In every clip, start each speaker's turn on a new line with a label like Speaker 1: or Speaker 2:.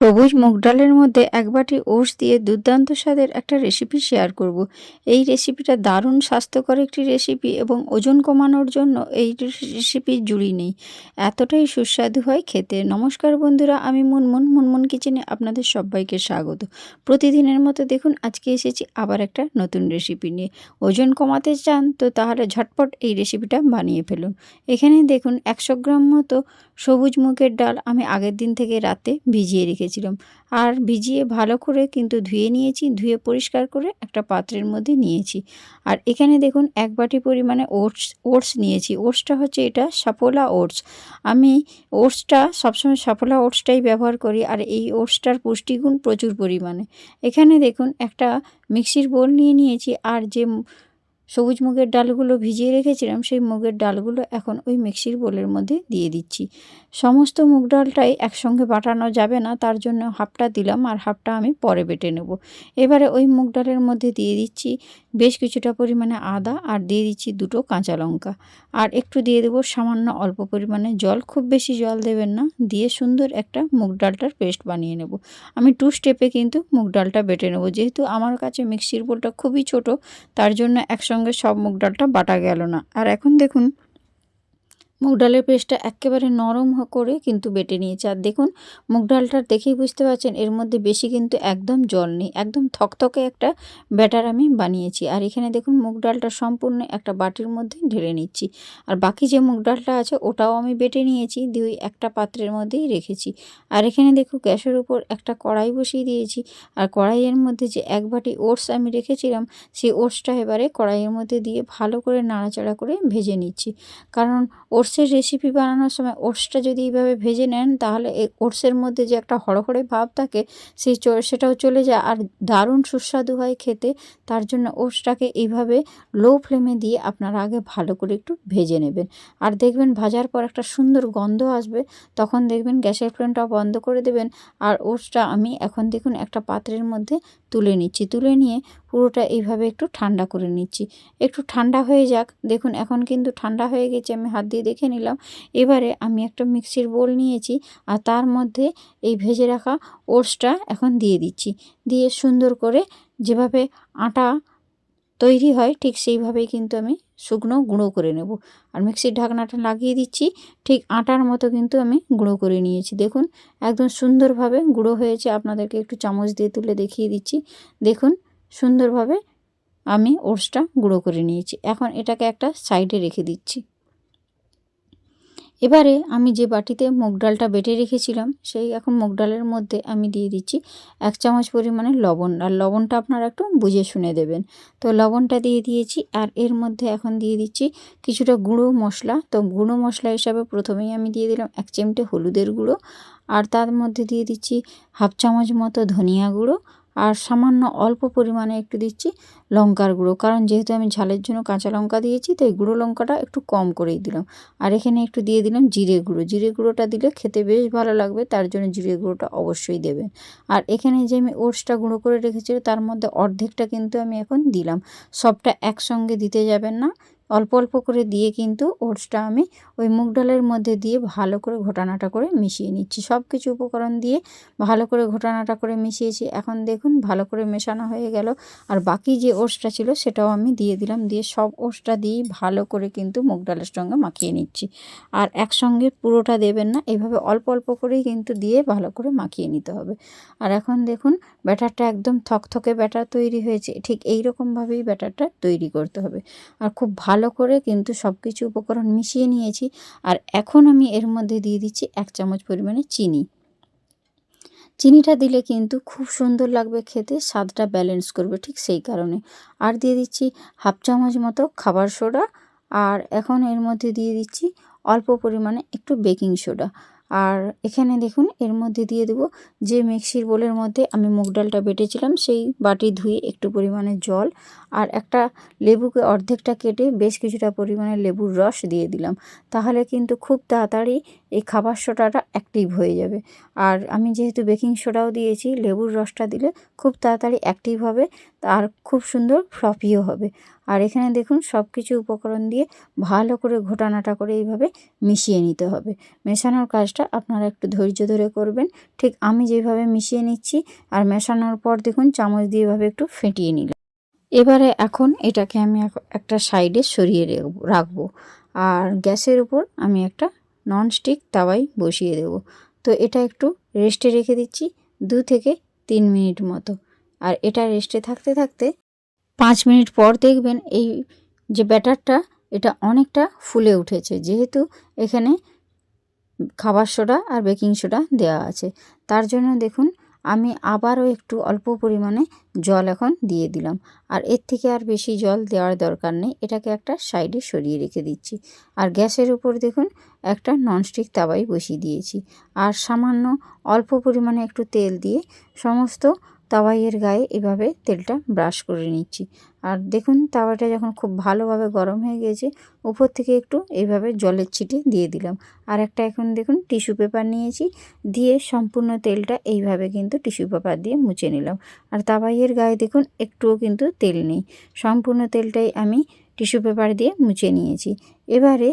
Speaker 1: সবুজ মুগ ডালের মধ্যে এক বাটি ওটস দিয়ে দুর্দান্ত স্বাদের একটা রেসিপি শেয়ার করব। এই রেসিপিটা দারুণ স্বাস্থ্যকর একটি রেসিপি এবং ওজন কমানোর জন্য এই রেসিপি জুড়ি নেই। এতটাই সুস্বাদু হয় খেতে। নমস্কার বন্ধুরা, আমি মুনমুন। মুনমুন কিচেনে আপনাদের সবাইকে স্বাগত। প্রতিদিনের মতো দেখুন, আজকে এসেছি আবার একটা নতুন রেসিপি নিয়ে। ওজন কমাতে চান তো তাহলে ঝটপট এই রেসিপিটা বানিয়ে ফেলুন। এখানে দেখুন, একশো গ্রাম মতো সবুজ মুগের ডাল আমি আগের দিন থেকে রাতে ভিজিয়ে রেখেছিলাম। আর ভিজিয়ে ভালো করে কিন্তু ধুয়ে নিয়েছি, ধুয়ে পরিষ্কার করে একটা পাত্রের মধ্যে নিয়েছি। আর এখানে দেখুন এক বাটি পরিমাণে ওটস ওটস নিয়েছি। ওটসটা হচ্ছে এটা সাপোলা ওটস। আমি ওটসটা সবসময় সাপোলা ওটসটাই ব্যবহার করি আর এই ওটসটার পুষ্টিগুণ প্রচুর পরিমাণে। এখানে দেখুন একটা মিক্সির বোল নিয়ে নিয়েছি আর যে সবুজ মুগের ডালগুলো ভিজিয়ে রেখেছিলাম, সেই মুগের ডালগুলো এখন ওই মিক্সির বোলের মধ্যে দিয়ে দিচ্ছি। সমস্ত মুগ ডালটাই একসঙ্গে বাটানো যাবে না, তার জন্য হাফটা দিলাম আর হাফটা আমি পরে বেটে নেব। এবারে ওই মুগ ডালের মধ্যে দিয়ে দিচ্ছি বেশ কিছুটা পরিমাণে আদা আর দিয়ে দিচ্ছি দুটো কাঁচা লঙ্কা। আর একটু দিয়ে দেবো সামান্য অল্প পরিমাণে জল, খুব বেশি জল দেবেন না, দিয়ে সুন্দর একটা মুগ ডালটার পেস্ট বানিয়ে নেব। আমি টু স্টেপে কিন্তু মুগ ডালটা বেটে নেব, যেহেতু আমার কাছে মিক্সির বোলটা খুবই ছোট, তার জন্য একসঙ্গে সব মুগ ডালটা বাটা গেল না। আর এখন দেখুন মুগ ডালের পেস্টটা একেবারে নরম করে কিন্তু বেটে নিয়েছে। আর দেখুন, মুগ ডালটার দেখেই বুঝতে পারছেন, এর মধ্যে বেশি কিন্তু একদম জল নেই, একদম থকথকে একটা ব্যাটার আমি বানিয়েছি। আর এখানে দেখুন, মুগ ডালটা সম্পূর্ণ একটা বাটির মধ্যে ঢেলে নিচ্ছি। আর বাকি যে মুগ ডালটা আছে, ওটাও আমি বেটে নিয়েছি দুই একটা পাত্রের মধ্যেই রেখেছি। আর এখানে দেখুন, গ্যাসের উপর একটা কড়াই বসিয়ে দিয়েছি। আর কড়াইয়ের মধ্যে যে এক বাটি ওটস আমি রেখেছিলাম, সেই ওটসটা এবারে কড়াইয়ের মধ্যে দিয়ে ভালো করে নাড়াচাড়া করে ভেজে নিচ্ছি। কারণ ওটস ওটসের রেসিপি বানানোর সময় ওটসটা যদি এইভাবে ভেজে নেন, তাহলে এই ওটসের মধ্যে যে একটা হড়হড়ে ভাব থাকে, সেই সেটাও চলে যায়। আর দারুণ সুস্বাদু হয় খেতে। তার জন্য ওটসটাকে এইভাবে লো ফ্লেমে দিয়ে আপনারা আগে ভালো করে একটু ভেজে নেবেন। আর দেখবেন ভাজার পর একটা সুন্দর গন্ধ আসবে। তখন দেখবেন গ্যাসের ফ্লেমটা বন্ধ করে দেবেন। আর ওটসটা আমি এখন দেখুন একটা পাত্রের মধ্যে তুলে নিচ্ছি। তুলে নিয়ে পুরোটা এইভাবে একটু ঠান্ডা করে নিচ্ছি। একটু ঠান্ডা হয়ে যাক। দেখুন এখন কিন্তু ঠান্ডা হয়ে গেছে। আমি হাত দিয়ে দেখে নিলাম। এবারে আমি একটা মিক্সির বোল নিয়েছি আর তার মধ্যে এই ভেজে রাখা ওটসটা এখন দিয়ে দিচ্ছি। দিয়ে সুন্দর করে যেভাবে আটা তৈরি হয় ঠিক সেইভাবেই কিন্তু আমি শুকনো গুঁড়ো করে নেব। আর মিক্সির ঢাকনাটা লাগিয়ে দিচ্ছি, ঠিক আটার মতো কিন্তু আমি গুঁড়ো করে নিয়েছি। দেখুন, একদম সুন্দরভাবে গুঁড়ো হয়েছে। আপনাদেরকে একটু চামচ দিয়ে তুলে দেখিয়ে দিচ্ছি। দেখুন, সুন্দরভাবে আমি ওটসটা গুঁড়ো করে নিয়েছি। এখন এটাকে একটা সাইডে রেখে দিচ্ছি। এবারে আমি যে বাটিতে মুগ ডালটা বেটে রেখেছিলাম, সেই এখন মুগ ডালের মধ্যে আমি দিয়ে দিচ্ছি এক চামচ পরিমাণে লবণ। আর লবণটা আপনারা একটু বুঝে শুনে দেবেন। তো লবণটা দিয়ে দিয়েছি, আর এর মধ্যে এখন দিয়ে দিচ্ছি কিছুটা গুঁড়ো মশলা। তো গুঁড়ো মশলা হিসাবে প্রথমেই আমি দিয়ে দিলাম এক চিমটে হলুদের গুঁড়ো। আর তার মধ্যে দিয়ে দিচ্ছি হাফ চামচ মতো ধনিয়া গুঁড়ো। আর সামান্য অল্প পরিমাণে একটু দিচ্ছি লঙ্কার গুঁড়ো। কারণ যেহেতু আমি ঝালের জন্য কাঁচা লঙ্কা দিয়েছি, তাই গুঁড়ো লঙ্কাটা একটু কম করেই দিলাম। আর এখানে একটু দিয়ে দিলাম জিরে গুঁড়ো। জিরে গুঁড়োটা দিলে খেতে বেশ ভালো লাগবে, তার জন্য জিরে গুঁড়োটা অবশ্যই দেবেন। আর এখানে যে আমি ওটসটা গুঁড়ো করে রেখেছি, তার মধ্যে অর্ধেকটা কিন্তু আমি এখন দিলাম। সবটা একসঙ্গে দিতে যাবেন না। অল্প অল্প করে দিয়ে কিন্তু ওটসটা আমি ওই মুগ ডালের মধ্যে দিয়ে ভালো করে ঘোটানাটা করে মিশিয়ে নিচ্ছি। সব কিছু উপকরণ দিয়ে ভালো করে ঘোটানাটা করে মিশিয়েছি। এখন দেখুন ভালো করে মেশানো হয়ে গেল। আর বাকি যে ওটসটা ছিল সেটাও আমি দিয়ে দিলাম। দিয়ে সব ওটসটা দিয়েই ভালো করে কিন্তু মুগ ডালের সঙ্গে মাখিয়ে নিচ্ছি। আর একসঙ্গে পুরোটা দেবেন না, এভাবে অল্প অল্প করেই কিন্তু দিয়ে ভালো করে মাখিয়ে নিতে হবে। আর এখন দেখুন ব্যাটারটা একদম থকথকে ব্যাটার তৈরি হয়েছে। ঠিক এই রকমভাবেই ব্যাটারটা তৈরি করতে হবে। আর খুব ভালো ভালো করে কিন্তু সব কিছু উপকরণ মিশিয়ে নিয়েছি। আর এখন আমি এর মধ্যে দিয়ে দিচ্ছি এক চামচ পরিমাণে চিনি। চিনিটা দিলে কিন্তু খুব সুন্দর লাগবে খেতে, স্বাদটা ব্যালেন্স করবে ঠিক সেই কারণে। আর দিয়ে দিচ্ছি হাফ চামচ মতো খাবার সোডা। আর এখন এর মধ্যে দিয়ে দিচ্ছি অল্প পরিমাণে একটু বেকিং সোডা আর এখানে দেখুন, এর মধ্যে দিয়ে দেবো যে মিক্সির বোলের মধ্যে আমি মুগ ডালটা বেটেছিলাম, সেই বাটি ধুয়ে একটু পরিমাণে জল আর একটা লেবুকে অর্ধেকটা কেটে বেশ কিছুটা পরিমাণে লেবুর রস দিয়ে দিলাম। তাহলে কিন্তু খুব তাড়াতাড়ি এই খাবার সোডাটা অ্যাক্টিভ হয়ে যাবে। আর আমি যেহেতু বেকিং সোডাও দিয়েছি, লেবুর রসটা দিলে খুব তাড়াতাড়ি অ্যাক্টিভ হবে আর খুব সুন্দর ফ্লপিও হবে। আর এখানে দেখুন সব কিছু উপকরণ দিয়ে ভালো করে ঘোটানাটা করে এইভাবে মিশিয়ে নিতে হবে। মেশানোর কাজটা আপনারা একটু ধৈর্য ধরে করবেন। ঠিক আমি যেভাবে মিশিয়ে নিচ্ছি আর মেশানোর পর দেখুন চামচ দিয়ে এভাবে একটু ফেটিয়ে নিলাম। এবারে এখন এটাকে আমি একটা সাইডে সরিয়ে রেখব- আর গ্যাসের উপর আমি একটা ননস্টিক তাওয়াই বসিয়ে দেব। তো এটা একটু রেস্টে রেখে দিচ্ছি দু থেকে তিন মিনিট মতো। আর এটা রেস্টে থাকতে থাকতে পাঁচ মিনিট পর দেখবেন এই যে ব্যাটারটা, এটা অনেকটা ফুলে উঠেছে। যেহেতু এখানে খাবার সোডা আর বেকিং সোডা দেওয়া আছে। তার জন্য দেখুন, আমি আবারও একটু অল্প পরিমাণে জল এখন দিয়ে দিলাম। আর এর থেকে আর বেশি জল দেওয়ার দরকার নেই। এটাকে একটা সাইডে সরিয়ে রেখে দিচ্ছি। আর গ্যাসের উপর দেখুন, একটা ননস্টিক তাওয়াই বসিয়ে দিয়েছি। আর সামান্য অল্প পরিমাণে একটু তেল দিয়ে সমস্ত তাওয়াইয়ের গায়ে এভাবে তেলটা ব্রাশ করে নিচ্ছি। আর দেখুন, তাওয়াটা যখন খুব ভালোভাবে গরম হয়ে গেছে উপর থেকে একটু এইভাবে জলের ছিটে দিয়ে দিলাম। আর একটা এখন দেখুন, টিস্যু পেপার নিয়েছি, দিয়ে সম্পূর্ণ তেলটা এইভাবে কিন্তু টিস্যু পেপার দিয়ে মুছে নিলাম। আর তাওয়াইয়ের গায়ে দেখুন, একটুও কিন্তু তেল নেই। সম্পূর্ণ তেলটাই আমি টিস্যু পেপার দিয়ে মুছে নিয়েছি। এবারে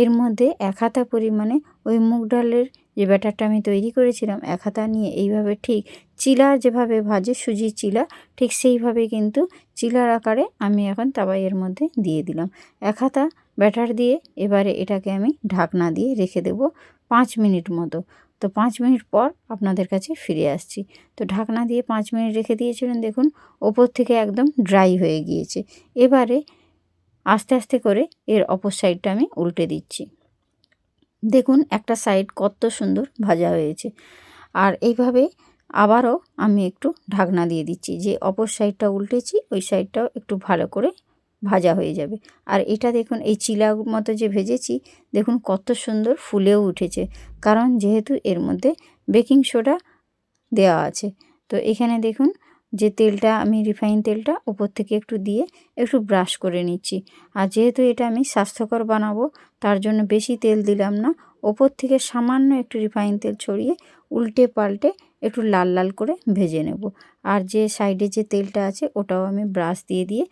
Speaker 1: এর মধ্যে এক হাতা পরিমাণে ওই মুগ ডালের যে ব্যাটারটা আমি তৈরি করেছিলাম, এক হাতা নিয়ে এইভাবে ঠিক চিলা যেভাবে ভাজে সুজির চিলা, ঠিক সেইভাবে কিন্তু চিলার আকারে আমি এখন তাওয়াইয়ের মধ্যে দিয়ে দিলাম। এক হাতা ব্যাটার দিয়ে এবারে এটাকে আমি ঢাকনা দিয়ে রেখে দেব পাঁচ মিনিট মতো। তো পাঁচ মিনিট পর আপনাদের কাছে ফিরে আসছি। তো ঢাকনা দিয়ে পাঁচ মিনিট রেখে দিয়েছিলেন, দেখুন, ওপর থেকে একদম ড্রাই হয়ে গিয়েছে। এবারে আস্তে আস্তে করে এর অপর সাইডটা আমি উল্টে দিচ্ছি। দেখুন, একটা সাইড কত সুন্দর ভাজা হয়েছে। আর এইভাবে আবারও আমি একটু ঢাকনা দিয়ে দিচ্ছি যে অপর সাইডটা উল্টেছি, ওই সাইডটাও একটু ভালো করে ভাজা হয়ে যাবে। আর এটা দেখুন, এই চিলা মতো যে ভেজেছি, দেখুন কত সুন্দর ফুলেও উঠেছে। কারণ যেহেতু এর মধ্যে বেকিং সোডা দেওয়া আছে। তো এখানে দেখুন যে তেলটা, আমি রিফাইন তেলটা ওপর থেকে একটু দিয়ে একটু ব্রাশ করে নিচ্ছি। আর যেহেতু এটা আমি স্বাস্থ্যকর বানাবো, তার জন্য বেশি তেল দিলাম না। ওপর থেকে সামান্য একটু রিফাইন তেল ছড়িয়ে উল্টে পাল্টে একটু লাল লাল করে ভেজে নেব। আর যে সাইডে যে তেলটা আছে, ওটাও আমি ব্রাশ দিয়ে দিয়ে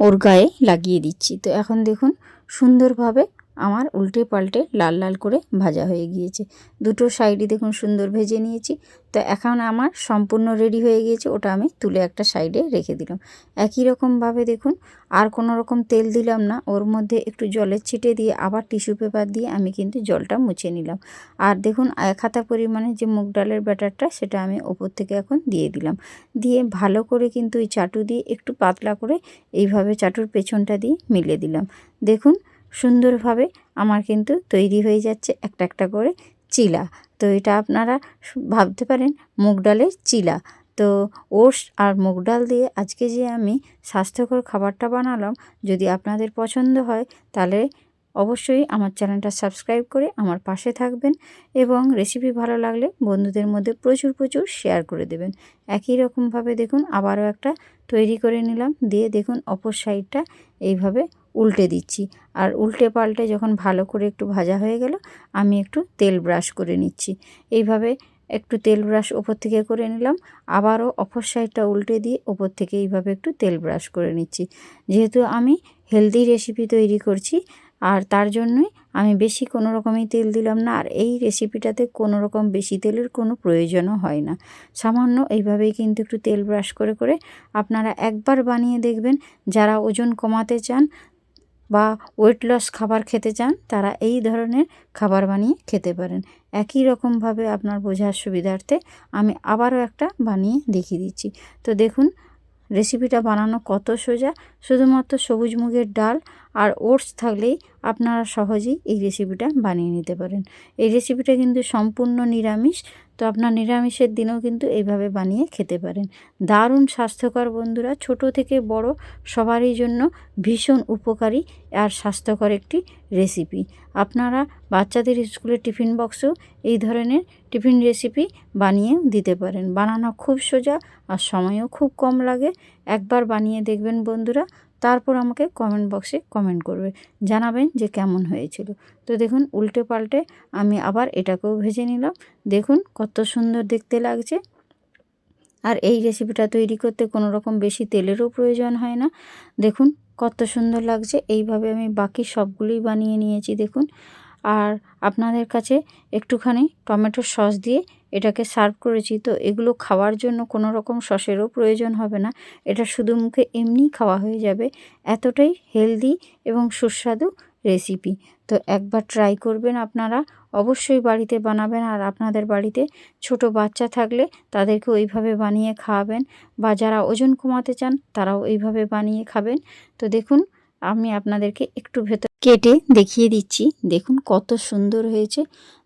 Speaker 1: ওর গায়ে লাগিয়ে দিচ্ছি। তো এখন দেখুন, সুন্দরভাবে আমার উল্টে পাল্টে লাল লাল করে ভাজা হয়ে গিয়েছে। দুটো সাইডই দেখুন সুন্দর ভেজে নিয়েছি। তো এখন আমার সম্পূর্ণ রেডি হয়ে গিয়েছে, ওটা আমি তুলে একটা সাইডে রেখে দিলাম। একই রকমভাবে দেখুন, আর কোনো রকম তেল দিলাম না। ওর মধ্যে একটু জলের ছিটে দিয়ে আবার টিস্যু পেপার দিয়ে আমি কিন্তু জলটা মুছে নিলাম। আর দেখুন, এক হাতা পরিমাণে যে মুগ ডালের ব্যাটারটা, সেটা আমি ওপর থেকে এখন দিয়ে দিলাম। দিয়ে ভালো করে কিন্তু ওই চাটু দিয়ে একটু পাতলা করে এইভাবে চাটুর পেছনটা দিয়ে মিলে দিলাম। দেখুন সুন্দরভাবে আমার কিন্তু তৈরি হয়ে যাচ্ছে একটা একটা করে চিলা। তো এটা আপনারা ভাবতে পারেন মুগ ডালের চিলা। তো ওটস আর মুগ ডাল দিয়ে আজকে যে আমি স্বাস্থ্যকর খাবারটা বানালাম, যদি আপনাদের পছন্দ হয়, তাহলে অবশ্যই আমার চ্যানেলটা সাবস্ক্রাইব করে আমার পাশে থাকবেন এবং রেসিপি ভালো লাগলে বন্ধুদের মধ্যে প্রচুর প্রচুর শেয়ার করে দেবেন। একই রকমভাবে দেখুন, আবারও একটা তৈরি করে নিলাম। দিয়ে দেখুন, অপর সাইডটা এইভাবে উল্টে দিচ্ছি। আর উল্টে পাল্টে যখন ভালো করে একটু ভাজা হয়ে গেল, আমি একটু তেল ব্রাশ করে নিচ্ছি। এইভাবে একটু তেল ব্রাশ ওপর থেকে করে নিলাম। আবারও অপর সাইডটা উল্টে দিয়ে ওপর থেকে এইভাবে একটু তেল ব্রাশ করে নিচ্ছি। যেহেতু আমি হেলদি রেসিপি তৈরি করছি আর তার জন্যই আমি বেশি কোনো রকমই তেল দিলাম না, আর এই রেসিপিটাতে কোনো রকম বেশি তেলের কোনো প্রয়োজনও হয় না। সামান্য এইভাবেই কিন্তু একটু তেল ব্রাশ করে করে আপনারা একবার বানিয়ে দেখবেন, যারা ওজন কমাতে চান বা ওয়েট লস খাবার খেতে চান, তারা এই ধরনের খাবার বানিয়ে খেতে পারেন। একই রকমভাবে আপনার বোঝার সুবিধার্থে আমি আবারও একটা বানিয়ে দেখিয়ে দিচ্ছি। তো দেখুন রেসিপিটা বানানো কত সোজা, শুধুমাত্র সবুজ মুগের ডাল আর ওটস থাকলেই আপনারা সহজেই এই রেসিপিটা বানিয়ে নিতে পারেন। এই রেসিপিটা কিন্তু সম্পূর্ণ নিরামিষ, তো আপনার নিরামিষের দিনেও কিন্তু এইভাবে বানিয়ে খেতে পারেন। দারুণ স্বাস্থ্যকর বন্ধুরা, ছোট থেকে বড় সবারই জন্য ভীষণ উপকারী আর স্বাস্থ্যকর একটি রেসিপি আপনারা বাচ্চাদের স্কুলের টিফিন বক্সেও এই ধরনের টিফিন রেসিপি বানিয়ে দিতে পারেন। বানানো খুব সোজা আর সময়ও খুব কম লাগে। একবার বানিয়ে দেখবেন বন্ধুরা তারপর আমাকে কমেন্ট বক্সে কমেন্ট করবে, জানাবেন যে কেমন হয়েছিল। তো দেখুন, উল্টে পাল্টে আমি আবার এটাকেও ভেজে নিলাম। দেখুন, কত সুন্দর দেখতে লাগছে। আর এই রেসিপিটা তৈরি করতে কোনো রকম বেশি তেলেরও প্রয়োজন হয় না। দেখুন, কত সুন্দর লাগছে। এইভাবে আমি বাকি সবগুলোই বানিয়ে নিয়েছি, দেখুন। আর আপনাদের কাছে একটুখানি টমেটোর সস দিয়ে এটাকে সার্ভ করেছি। তো এগুলো খাওয়ার জন্য কোনো রকম সসেরও প্রয়োজন হবে না। এটা শুধু মুখে এমনিই খাওয়া হয়ে যাবে। এতটাই হেলদি এবং সুস্বাদু রেসিপি তো একবার ট্রাই করবেন আপনারা। অবশ্যই বাড়িতে বানাবেন আর আপনাদের বাড়িতে ছোট বাচ্চা থাকলে তাদেরকে ওইভাবে বানিয়ে খাওয়াবেন বা যারা ওজন কমাতে চান তারাও এইভাবে বানিয়ে খাবেন। তো দেখুন, আমি আপনাদেরকে একটু ভেতর কেটে দেখিয়ে দিচ্ছি। দেখুন কত সুন্দর হয়েছে।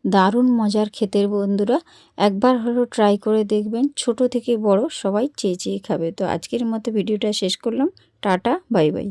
Speaker 1: দারুণ মজার খেতের বন্ধুরা, একবার হলো ট্রাই করে দেখবেন। ছোট থেকে বড় সবাই চেয়ে চেয়ে খাবে। তো আজকের মতো ভিডিওটা শেষ করলাম। Tata, bye bye.